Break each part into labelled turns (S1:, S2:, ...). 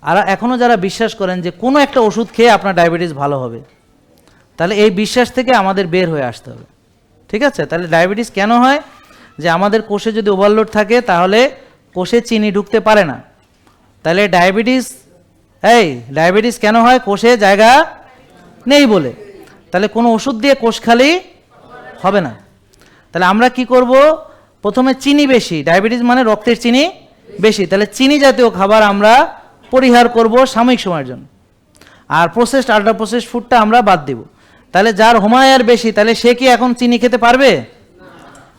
S1: আর এখনও যারা বিশ্বাস করেন যে কোনো একটা ওষুধ খেয়ে আপনার ডায়াবেটিস ভালো হবে, তাহলে এই বিশ্বাস থেকে আমাদের বের হয়ে আসতে হবে। ঠিক আছে? তাহলে ডায়াবেটিস কেন হয়? যে আমাদের কোষে যদি ওভারলোড থাকে, তাহলে কোষে চিনি ঢুকতে পারে না। তাহলে ডায়াবেটিস, এই, ডায়াবেটিস কেন হয়? কোষে জায়গা নেই বলে। তাহলে কোনো ওষুধ দিয়ে কোষ খালি হবে না। তাহলে আমরা কি করব? প্রথমে চিনি বেশি, ডায়াবেটিস মানে রক্তের চিনি বেশি। তাহলে চিনি জাতীয় খাবার আমরা পরিহার করব সাময়িক সময়ের জন্য। আর প্রসেসড আল্ট্রা প্রসেসড ফুডটা আমরা বাদ দেব। তাহলে যার হোমায়ার বেশি, তাহলে সে কি এখন চিনি খেতে পারবে?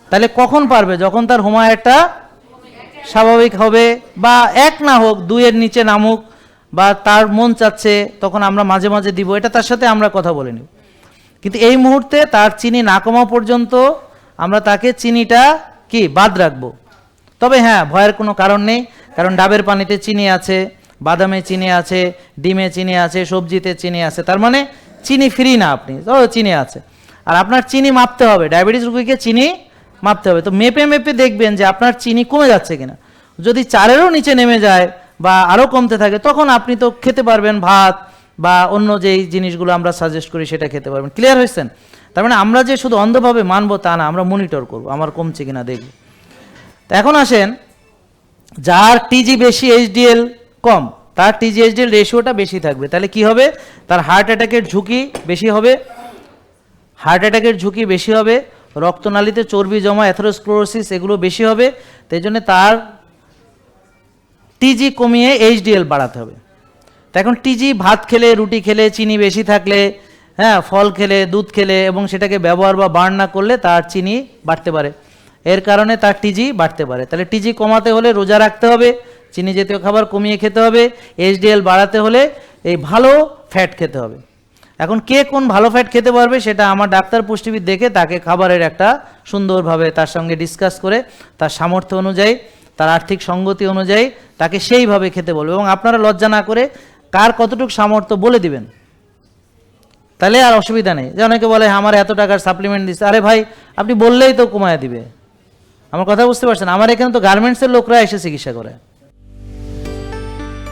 S1: তাহলে কখন পারবে? যখন তার হোমায়ারটা স্বাভাবিক হবে বা এক না হোক, দুইয়ের নিচে নামুক বা তার মন চাচ্ছে, তখন আমরা মাঝে মাঝে দিব। এটা তার সাথে আমরা কথা বলে নিব। কিন্তু এই মুহূর্তে তার চিনি না কমা পর্যন্ত আমরা তাকে চিনিটা কি বাদ রাখব। তবে হ্যাঁ ভয়ের কোনো কারণ নেই, কারণ ডাবের পানিতে চিনি আছে। বাদামে চিনি আছে, ডিমে চিনি আছে, সবজিতে চিনি আছে। তার মানে চিনি ফ্রি না আপনি। ও, চিনি আছে। আর আপনার চিনি মাপতে হবে। ডায়াবেটিস রোগীকে চিনি মাপতে হবে। তো মেপে মেপে দেখবেন যে আপনার চিনি কমে যাচ্ছে কিনা। যদি চারেরও নিচে নেমে যায় বা আরও কমতে থাকে, তখন আপনি তো খেতে পারবেন ভাত বা অন্য যেই জিনিসগুলো আমরা সাজেস্ট করি, সেটা খেতে পারবেন। ক্লিয়ার হয়েছেন? তার মানে আমরা যে শুধু অন্ধভাবে মানবো তা না, আমরা মনিটর করব, আমার কমছে কিনা দেখব। তো এখন আসেন, যার টিজি বেশি এইচডিএল কম, তার টিজি এইচডিএল রেশিওটা বেশি থাকবে। তাহলে কি হবে? তার হার্ট অ্যাটাকের ঝুঁকি বেশি হবে। হার্ট অ্যাটাকের ঝুঁকি বেশি হবে। রক্তনালীতে চর্বি জমা অ্যাথেরোস্ক্লোরোসিস এগুলো বেশি হবে। তাই জন্য তার টিজি কমিয়ে এইচডিএল বাড়াতে হবে। তো এখন টিজি ভাত খেলে, রুটি খেলে, চিনি বেশি থাকলে হ্যাঁ ফল খেলে, দুধ খেলে এবং সেটাকে ব্যবহার বা বার্ন না করলে তার চিনি বাড়তে পারে। এর কারণে তার টিজি বাড়তে পারে। তাহলে টিজি কমাতে হলে রোজা রাখতে হবে। চিনি জাতীয় খাবার কমিয়ে খেতে হবে এইচডিএল বাড়াতে হলে এই ভালো ফ্যাট খেতে হবে। এখন কে কোন ভালো ফ্যাট খেতে পারবে সেটা আমার ডাক্তার পুষ্টিবিদ দেখে তাকে খাবারের একটা সুন্দরভাবে তার সঙ্গে ডিসকাস করে তার সামর্থ্য অনুযায়ী তার আর্থিক সঙ্গতি অনুযায়ী তাকে সেইভাবে খেতে বলবে। এবং আপনারা লজ্জা না করে কার কতটুকু সামর্থ্য বলে দিবেন। তাহলে আর অসুবিধা নেই। যে অনেকে বলে "হ্যাঁ, আমার এত টাকার সাপ্লিমেন্ট দিচ্ছে। আরে ভাই আপনি বললেই তো কমায় দিবে। আমার কথা বুঝতে পারছেন? আমার এখানে তো গার্মেন্টসের লোকরা এসে চিকিৎসা করে।